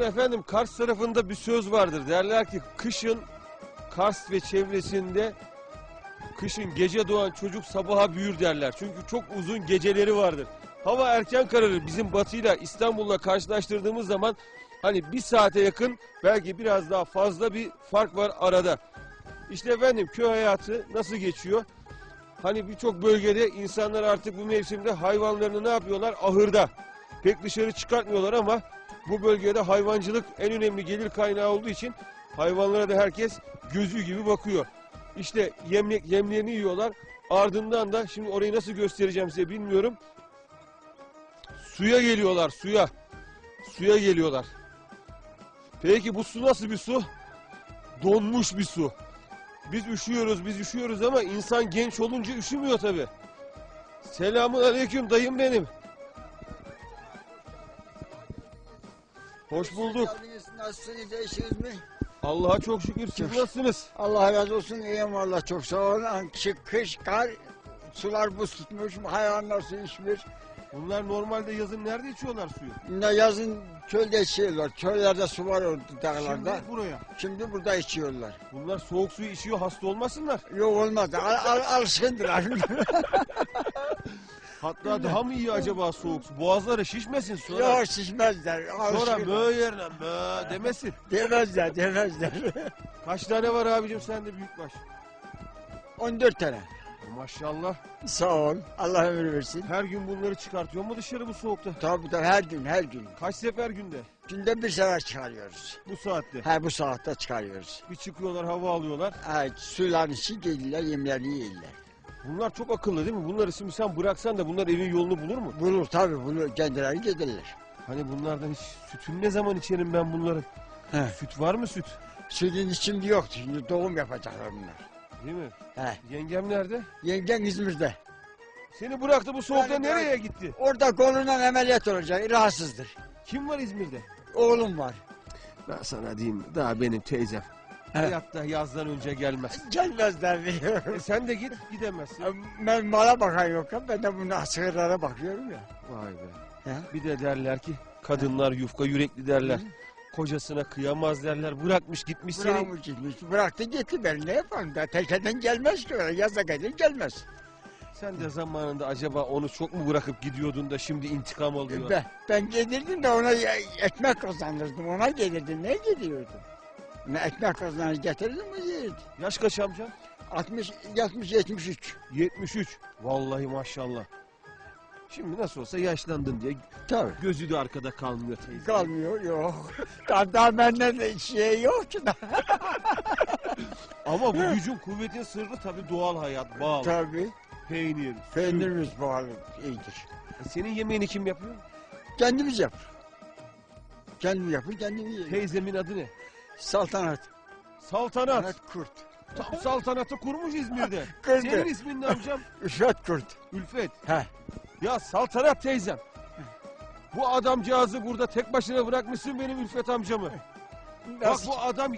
Şimdi efendim Kars tarafında bir söz vardır. Derler ki kışın Kars ve çevresinde kışın gece doğan çocuk sabaha büyür derler. Çünkü çok uzun geceleri vardır. Hava erken kararır. Bizim batıyla İstanbul'la karşılaştırdığımız zaman hani bir saate yakın belki biraz daha fazla bir fark var arada. İşte efendim köy hayatı nasıl geçiyor? Hani birçok bölgede insanlar artık bu mevsimde hayvanlarını ne yapıyorlar? Ahırda. Pek dışarı çıkartmıyorlar ama bu bölgede hayvancılık en önemli gelir kaynağı olduğu için hayvanlara da herkes gözü gibi bakıyor. İşte yemle, yemlerini yiyorlar. Ardından da şimdi orayı nasıl göstereceğim size bilmiyorum. Suya geliyorlar suya. Suya geliyorlar. Peki bu su nasıl bir su? Donmuş bir su. Biz üşüyoruz, biz üşüyoruz ama insan genç olunca üşümüyor tabi. Selamun aleyküm dayım benim. Hoş bulduk. Geldiniz, Nasılsınız? İyisiniz mi? Allah'a çok şükür. Siz Çok- nasılsınız? Allah razı olsun. İyiyim valla çok sağ olun. Kış, kış, kar, sular buz tutmuş, hayvanlar su içmiş. Bunlar normalde yazın nerede içiyorlar suyu? Ne yazın çölde içiyorlar. Çöllerde su var o dağlarda. Şimdi buraya. Şimdi burada içiyorlar. Bunlar soğuk suyu içiyor hasta olmasınlar. Yok olmaz. Al, al, alışkındılar. Hatta daha mı iyi acaba soğuk su? Boğazları şişmesin sonra. Yok şişmezler. Sonra Alışkınlar. mö yerine mö demesin. Demezler, demezler. Kaç tane var abicim sende büyükbaş? 14 tane. Maşallah. Sağ ol. Allah ömür versin. Her gün bunları çıkartıyor mu dışarı bu soğukta? Tabii tabii her gün, her gün. Kaç sefer günde? Günde bir sefer çıkarıyoruz. Bu saatte. Ha bu saatte çıkarıyoruz. Bir çıkıyorlar hava alıyorlar. Ha, suyların içi gelirler, yemlerini yerler. Bunlar çok akıllı değil mi? Bunları şimdi sen bıraksan da bunlar evin yolunu bulur mu? Bulur tabii, bulur. Kendileri gelirler. Hani bunlardan hiç sütünü ne zaman içerim ben bunların? He. Süt var mı süt? Suyun içinde yoktu. Şimdi doğum yapacaklar bunlar. Değil mi? He. Yengem nerede? Yengen İzmir'de. Seni bıraktı bu soğukta Yani nereye gitti? Orada kolundan ameliyat olacak. Rahatsızdır. Kim var İzmir'de? Oğlum var. Ben sana diyeyim daha benim teyzem. Hayatta yazdan önce gelmez. Gelmezler biliyorum. E sen de git gidemezsin. ben mala bakan yok. Ben de bunun sığırlara bakıyorum ya. Vay be. He. Bir de derler ki kadınlar yufka yürekli derler. Kocasına kıyamaz derler. Bırakmış gitmiş seni. Bırakmış gitmiş. Bıraktı gitti ben ne yapayım da tekrardan gelmez ki öyle yaza gelir gelmez. Sen de zamanında acaba onu çok mu bırakıp gidiyordun da şimdi intikam alıyor? Ben, ben gelirdim de ona ekmek kazanırdım ona gelirdim ne geliyordum. Ne ekmek kazanır getirdim mi yerdim. Yaş kaç amcam? 60, 60, 73. 73. Vallahi maşallah. Şimdi nasıl olsa yaşlandın diye Tabii. gözü de arkada kalmıyor teyze. Kalmıyor yok. daha, daha benden de şey yok ki. Ama bu gücün kuvvetin sırrı tabii doğal hayat, bal, Tabii. peynir, Peynirimiz pahalı iyidir. E Senin yemeğini kim yapıyor? Kendimiz yapar. Kendim yapır kendimiz yiyor. Teyzemin adı ne? Saltanat. Saltanat. Saltanat kurt. Tam saltanatı kurmuş İzmir'de. Kurdu. Senin ismin ne amcam? Üşet kurt. Ülfet. He. Ya saltanat teyzem. Bu adamcağızı burada tek başına bırakmışsın benim Ülfet amcamı. Bak Nasıl? bu adam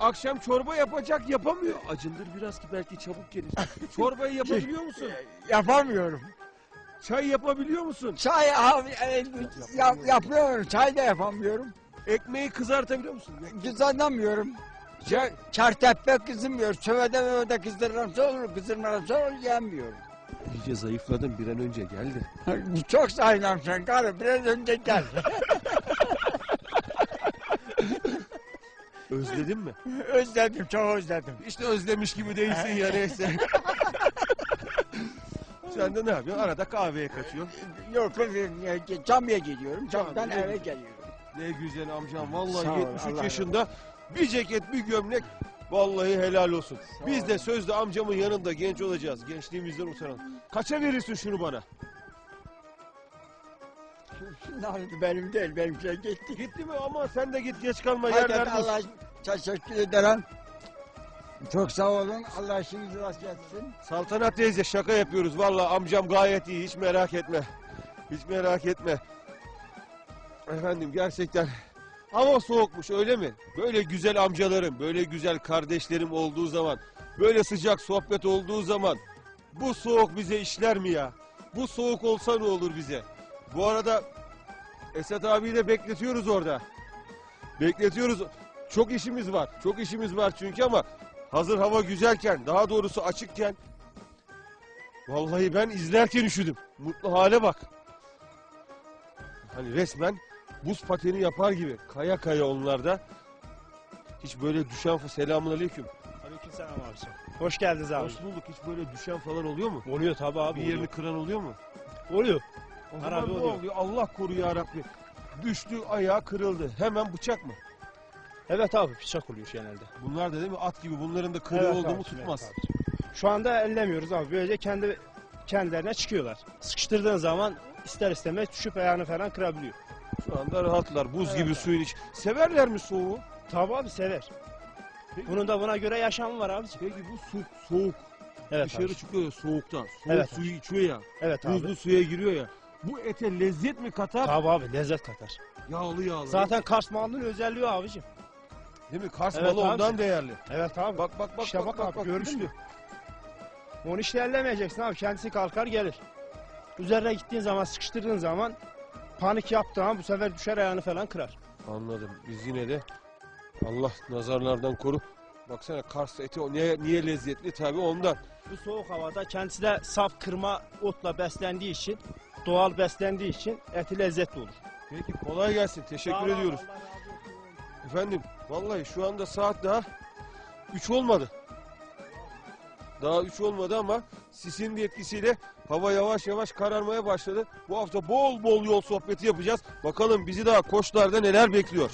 akşam çorba yapacak yapamıyor. Acındır biraz ki belki çabuk gelir. Çorbayı yapabiliyor musun? Yapamıyorum. Çay yapabiliyor musun? Çay abi, e, yap, yapıyorum. Çay da yapamıyorum. Ekmeği kızartabiliyor musun? Kızartamıyorum. Ç- Çartepe kızmıyor. Sövede mövede kızdırırsam olur, kızdırmazsam olur, yemiyorum. İyice zayıfladın bir an önce geldi. Çok sayılam sen karı, biraz önce gel. Özledin mi? özledim, çok özledim. İşte özlemiş gibi değilsin ya neyse. Sen de ne yapıyorsun? Arada kahveye kaçıyorsun. Yok, e, camiye gidiyorum, camdan Camiye eve geliyorum. Ne güzel amcam. Sağ Vallahi ol, 73 Allah yaşında bir ceket bir gömlek. Vallahi helal olsun. Biz de sözde amcamın yanında genç olacağız. Gençliğimizden utanalım. Kaça verirsin şunu bana? Ne oldu benim değil, benim şey gitti. Gitti mi? Ama sen de git geç kalma Hadi yerler dur. Allah teşekkür ederim. Çok sağ olun. Allah işinizi rast etsin. Saltanat teyze şaka yapıyoruz. Vallahi amcam gayet iyi. Hiç merak etme. Hiç merak etme. Efendim gerçekten hava soğukmuş öyle mi? Böyle güzel amcalarım, böyle güzel kardeşlerim olduğu zaman, böyle sıcak sohbet olduğu zaman bu soğuk bize işler mi ya? Bu soğuk olsa ne olur bize? Bu arada Esat abiyi de bekletiyoruz orada. Bekletiyoruz. Çok işimiz var. Çok işimiz var çünkü ama hazır hava güzelken, daha doğrusu açıkken vallahi ben izlerken üşüdüm. Mutlu hale bak. Hani resmen buz pateni yapar gibi kaya kaya onlarda. Hiç böyle düşen selamun aleyküm. Aleykümselam abicim. Hoş geldiniz abi. Hoş bulduk. Hiç böyle düşen falan oluyor mu? Oluyor tabi abi. Bir yerini kıran oluyor mu? oluyor. oluyor. O zaman ne oluyor. oluyor? Allah koru ya Rabbi. Düştü ayağı kırıldı. Hemen bıçak mı? Evet abi bıçak oluyor genelde. Bunlar da değil mi at gibi bunların da kırığı Evet oldu mu abicim, tutmaz. evet abicim. Şu anda ellemiyoruz abi. Böylece kendi kendilerine çıkıyorlar. Sıkıştırdığın zaman ister istemez düşüp ayağını falan kırabiliyor. Şu anda rahatlar. Buz Evet gibi abi. suyun iç. Severler mi soğuğu? Tabi abi sever. Bunun da buna göre yaşamı var abicim. peki bu su soğuk. Evet Dışarı abi. çıkıyor ya soğuktan. Soğuk Evet suyu içiyor ya. Evet abi. Buzlu suya giriyor ya. Bu ete lezzet mi katar? Tabi abi lezzet katar. Yağlı yağlı. Zaten Kars malının özelliği o abicim. Değil mi? Kars Evet malı abi. ondan değerli. Evet abi. Bak bak bak İşte bak bak bak, abi, gördün mü? Onu işte ellemeyeceksin abi. Kendisi kalkar gelir. Üzerine gittiğin zaman sıkıştırdığın zaman panik yaptığı an bu sefer düşer ayağını falan kırar. Anladım. Biz yine de Allah nazarlardan koru. Baksana Kars eti o niye, niye lezzetli tabii ondan. Bu soğuk havada kendisi de saf kırma otla beslendiği için, doğal beslendiği için eti lezzetli olur. Peki kolay gelsin. Teşekkür ediyoruz. Efendim vallahi şu anda saat daha 3 olmadı. Daha 3 olmadı ama sisin bir etkisiyle hava yavaş yavaş kararmaya başladı. Bu hafta bol bol yol sohbeti yapacağız. Bakalım bizi daha koçlarda neler bekliyor.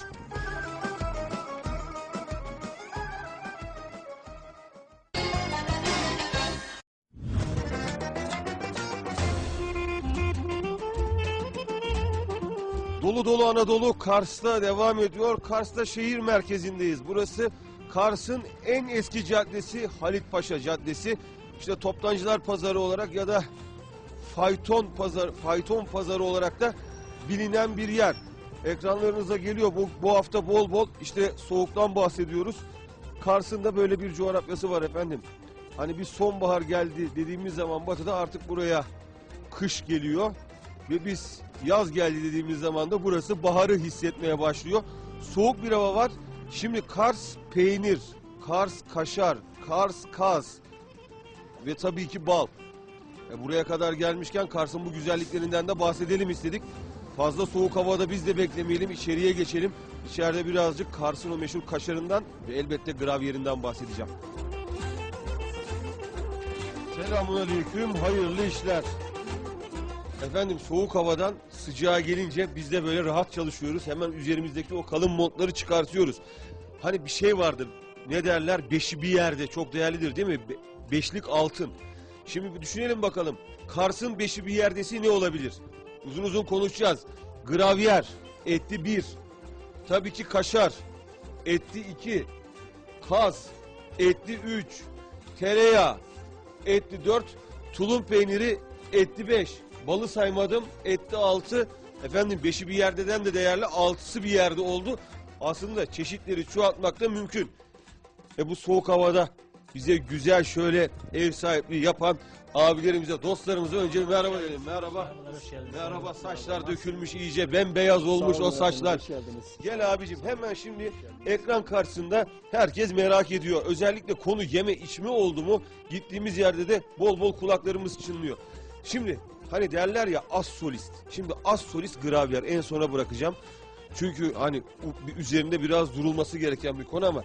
Dolu dolu Anadolu Kars'ta devam ediyor. Kars'ta şehir merkezindeyiz. Burası Kars'ın en eski caddesi Halit Paşa Caddesi. İşte Toptancılar Pazarı olarak ya da Fayton Pazarı, Fayton Pazarı olarak da bilinen bir yer. Ekranlarınıza geliyor bu, bu hafta bol bol işte soğuktan bahsediyoruz. Kars'ın da böyle bir coğrafyası var efendim. Hani bir sonbahar geldi dediğimiz zaman batıda artık buraya kış geliyor ve biz yaz geldi dediğimiz zaman da burası baharı hissetmeye başlıyor. Soğuk bir hava var. Şimdi Kars peynir, Kars kaşar, Kars kaz ve tabii ki bal. E, buraya kadar gelmişken Kars'ın bu güzelliklerinden de bahsedelim istedik. Fazla soğuk havada biz de beklemeyelim, içeriye geçelim. İçeride birazcık Kars'ın o meşhur kaşarından ve elbette gravyerinden bahsedeceğim. Selamun aleyküm, hayırlı işler. Efendim soğuk havadan sıcağa gelince biz de böyle rahat çalışıyoruz. Hemen üzerimizdeki o kalın montları çıkartıyoruz. Hani bir şey vardır. Ne derler? Beşi bir yerde çok değerlidir değil mi? Be- beşlik altın. Şimdi bir düşünelim bakalım. Kars'ın beşi bir yerdesi ne olabilir? Uzun uzun konuşacağız. Gravyer, etli bir. Tabii ki kaşar, etli iki. Kaz, etli üç. Tereyağı, etli dört. Tulum peyniri, etli beş. Balı saymadım, etli altı. Efendim beşi bir yerdeden de değerli, altısı bir yerde oldu. Aslında çeşitleri çoğaltmak da mümkün. E bu soğuk havada bize güzel şöyle ev sahipliği yapan abilerimize, dostlarımıza önce merhaba dedim. Merhaba. Merhaba saçlar dökülmüş iyice bembeyaz olmuş o saçlar. Gel abicim hemen şimdi ekran karşısında herkes merak ediyor. Özellikle konu yeme içme oldu mu gittiğimiz yerde de bol bol kulaklarımız çınlıyor. Şimdi hani derler ya az solist. Şimdi az solist gravyer en sona bırakacağım. Çünkü hani üzerinde biraz durulması gereken bir konu ama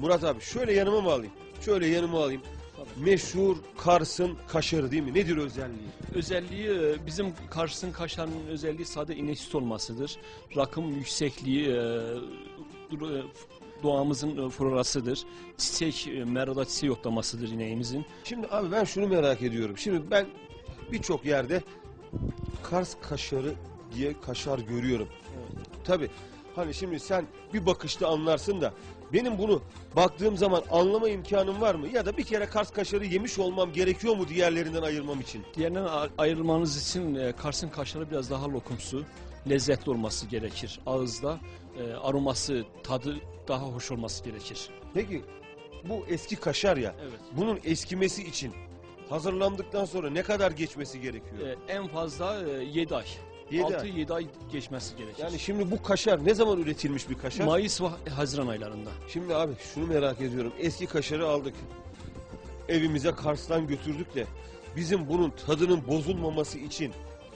Murat abi şöyle yanıma mı alayım? Şöyle yanıma alayım. Meşhur Kars'ın kaşarı değil mi? Nedir özelliği? Özelliği e, bizim Kars'ın kaşarının özelliği sade inek sütü olmasıdır. Rakım yüksekliği e, e, doğamızın florasıdır. Çiçek, merada çiçeği yoklamasıdır ineğimizin. Şimdi abi ben şunu merak ediyorum. Şimdi ben birçok yerde Kars kaşarı diye kaşar görüyorum. Tabi hani şimdi sen bir bakışta anlarsın da benim bunu baktığım zaman anlama imkanım var mı? Ya da bir kere Kars kaşarı yemiş olmam gerekiyor mu diğerlerinden ayırmam için? Diğerinden ayrılmanız için e, Kars'ın kaşarı biraz daha lokumsu, lezzetli olması gerekir. Ağızda e, aroması, tadı daha hoş olması gerekir. Peki bu eski kaşar ya Evet. bunun eskimesi için hazırlandıktan sonra ne kadar geçmesi gerekiyor? E, en fazla 7 ay. Yedi ay. 6-7 ay geçmesi gerekir. Yani şimdi bu kaşar ne zaman üretilmiş bir kaşar? Mayıs ve Haziran aylarında. Şimdi abi şunu merak ediyorum. Eski kaşarı aldık. Evimize Kars'tan götürdük de bizim bunun tadının bozulmaması için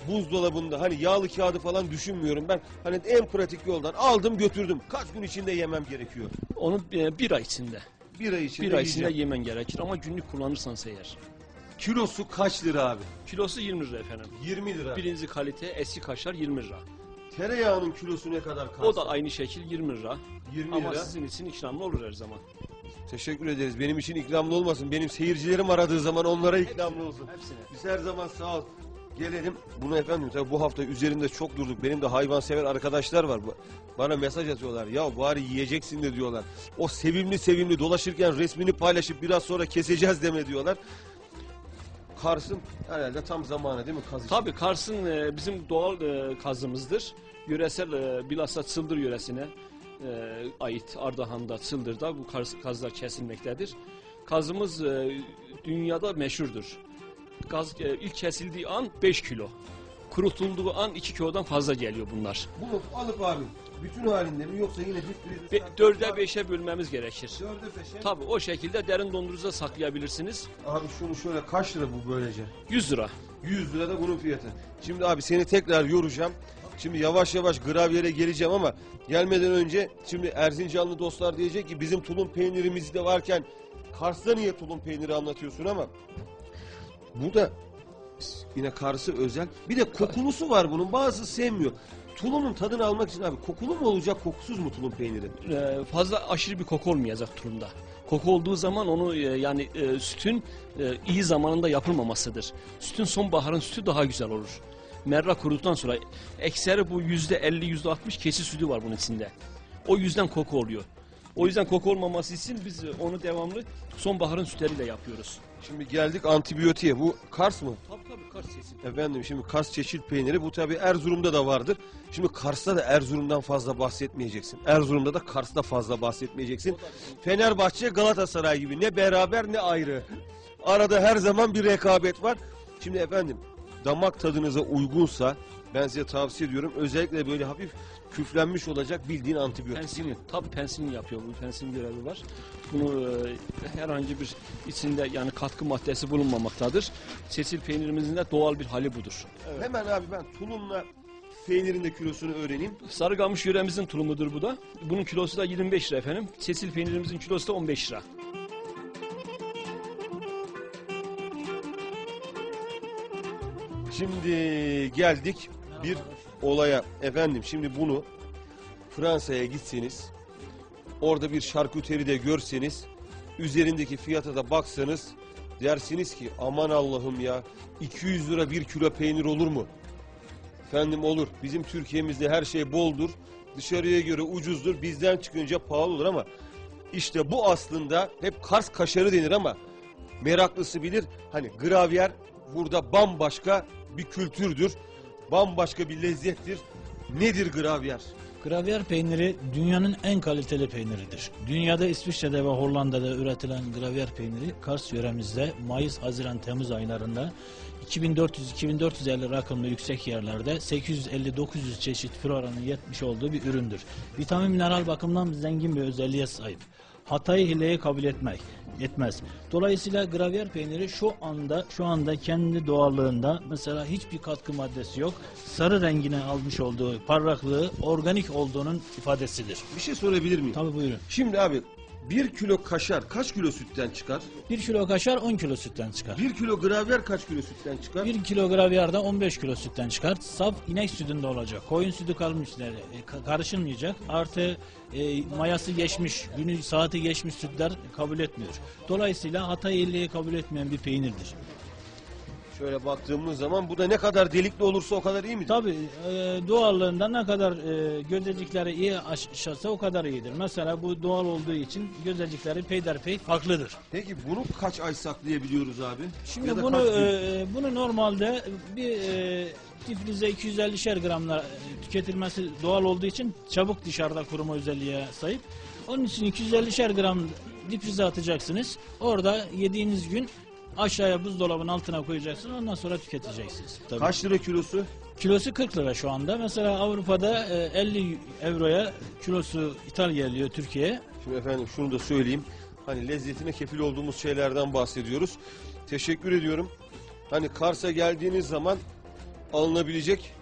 buzdolabında hani yağlı kağıdı falan düşünmüyorum ben. Hani en pratik yoldan aldım götürdüm. Kaç gün içinde yemem gerekiyor? Onu e, bir ay içinde. Bir ay içinde Bir ay içinde yiyeceğim. yemen gerekir ama günlük kullanırsanız eğer. Kilosu kaç lira abi? Kilosu 20 lira efendim. 20 lira. Birinci kalite eski kaşar 20 lira. Tereyağının kilosu ne kadar Kars'ta? O da aynı şekil 20 lira. 20 Ama lira. sizin için ikramlı olur her zaman. Teşekkür ederiz. Benim için ikramlı olmasın. Benim seyircilerim aradığı zaman onlara ikramlı olsun. Hepsine. Biz her zaman sağ ol. Gelelim. Bunu efendim tabii bu hafta üzerinde çok durduk. Benim de hayvansever arkadaşlar var. Bana mesaj atıyorlar. Ya bari yiyeceksin de diyorlar. O sevimli sevimli dolaşırken resmini paylaşıp biraz sonra keseceğiz deme diyorlar. Kars'ın herhalde tam zamanı değil mi kaz için? Tabii Kars'ın e, bizim doğal e, kazımızdır. Yöresel e, bilhassa Çıldır yöresine e, ait Ardahan'da, Çıldır'da bu kaz, kazlar kesilmektedir. Kazımız e, dünyada meşhurdur. Kaz e, ilk kesildiği an 5 kilo. Kurutulduğu an 2 kilodan fazla geliyor bunlar. Bunu alıp abi bütün halinde mi yoksa yine bir Ve 4'e 5'e bölmemiz gerekir. Dörde beşe. Tabii o şekilde derin dondurucuda saklayabilirsiniz. Abi şunu şöyle kaç lira bu böylece? 100 lira. 100 lira da bunun fiyatı. Şimdi abi seni tekrar yoracağım. Şimdi yavaş yavaş gravyere geleceğim ama gelmeden önce şimdi Erzincanlı dostlar diyecek ki bizim tulum peynirimiz de varken Kars'ta niye tulum peyniri anlatıyorsun ama bu da yine Kars'ı özel. Bir de kokulusu var bunun. Bazısı sevmiyor. Tulumun tadını almak için abi kokulu mu olacak kokusuz mu tulum peyniri? e, fazla aşırı bir koku olmayacak turunda. Koku olduğu zaman onu e, yani e, sütün e, iyi zamanında yapılmamasıdır. Sütün sonbaharın sütü daha güzel olur. Merra kuruduktan sonra ekseri bu yüzde 50 yüzde 60 kesi sütü var bunun içinde. O yüzden koku oluyor. O yüzden koku olmaması için biz e, onu devamlı sonbaharın sütleriyle yapıyoruz. Şimdi geldik antibiyotiğe. Bu Kars mı? Tabii tabii kar sesi. Efendim şimdi Kars çeşit peyniri bu tabi Erzurum'da da vardır. Şimdi Kars'ta da Erzurum'dan fazla bahsetmeyeceksin. Erzurum'da da Kars'ta fazla bahsetmeyeceksin. Fenerbahçe Galatasaray gibi ne beraber ne ayrı. Arada her zaman bir rekabet var. Şimdi efendim damak tadınıza uygunsa ben size tavsiye ediyorum. Özellikle böyle hafif küflenmiş olacak bildiğin antibiyotik. Pensilin, tabii pensilin yapıyor bu pensilin görevi var. Bunu e, herhangi bir içinde yani katkı maddesi bulunmamaktadır. Seçil peynirimizin de doğal bir hali budur. Hemen abi ben tulumla peynirin de kilosunu öğreneyim. Sarıgamış yöremizin tulumudur bu da. Bunun kilosu da 25 lira efendim. Seçil peynirimizin kilosu da 15 lira. Şimdi geldik bir olaya. Efendim şimdi bunu Fransa'ya gitseniz orada bir şarküteri de görseniz üzerindeki fiyata da baksanız dersiniz ki aman Allah'ım ya 200 lira bir kilo peynir olur mu? Efendim olur. Bizim Türkiye'mizde her şey boldur. Dışarıya göre ucuzdur. Bizden çıkınca pahalı olur ama işte bu aslında hep Kars kaşarı denir ama meraklısı bilir. Hani gravyer burada bambaşka bir kültürdür. Bambaşka bir lezzettir. Nedir gravyer? Gravyer peyniri dünyanın en kaliteli peyniridir. Dünyada İsviçre'de ve Hollanda'da üretilen gravyer peyniri Kars yöremizde Mayıs, Haziran, Temmuz aylarında 2400-2450 rakımlı yüksek yerlerde 850-900 çeşit floranın yetmiş olduğu bir üründür. Vitamin mineral bakımından zengin bir özelliğe sahip. Hatayı hileyi kabul etmek etmez. Dolayısıyla gravyer peyniri şu anda şu anda kendi doğallığında mesela hiçbir katkı maddesi yok. Sarı rengine almış olduğu parraklığı organik olduğunun ifadesidir. Bir şey sorabilir miyim? Tabi buyurun. Şimdi abi bir kilo kaşar kaç kilo sütten çıkar? 1 kilo kaşar 10 kilo sütten çıkar. Bir kilo gravyer kaç kilo sütten çıkar? 1 kilo gravyer de 15 kilo sütten çıkar. Saf inek sütünde olacak. Koyun sütü kalmış e, ka- karışılmayacak. Artı e, mayası geçmiş, günü saati geçmiş sütler kabul etmiyor. Dolayısıyla Hatay illiği kabul etmeyen bir peynirdir. Şöyle baktığımız zaman bu da ne kadar delikli olursa o kadar iyi midir? Tabi doğallığında ne kadar e, gözecikleri iyi aşarsa o kadar iyidir. Mesela bu doğal olduğu için gözecikleri peyderpey farklıdır. Peki bunu kaç ay saklayabiliyoruz abi? Şimdi Ya da bunu kaç gün? e, bunu normalde bir e, difrize 250'şer gramla e, tüketilmesi doğal olduğu için çabuk dışarıda kuruma özelliğe sahip. Onun için 250'şer gram difrize atacaksınız. Orada yediğiniz gün Aşağıya buzdolabının altına koyacaksın ondan sonra tüketeceksiniz. Tabii. Kaç lira kilosu? Kilosu 40 lira şu anda. Mesela Avrupa'da e, 50 euroya kilosu ithal geliyor Türkiye'ye. Şimdi efendim şunu da söyleyeyim. Hani lezzetine kefil olduğumuz şeylerden bahsediyoruz. Teşekkür ediyorum. Hani Kars'a geldiğiniz zaman alınabilecek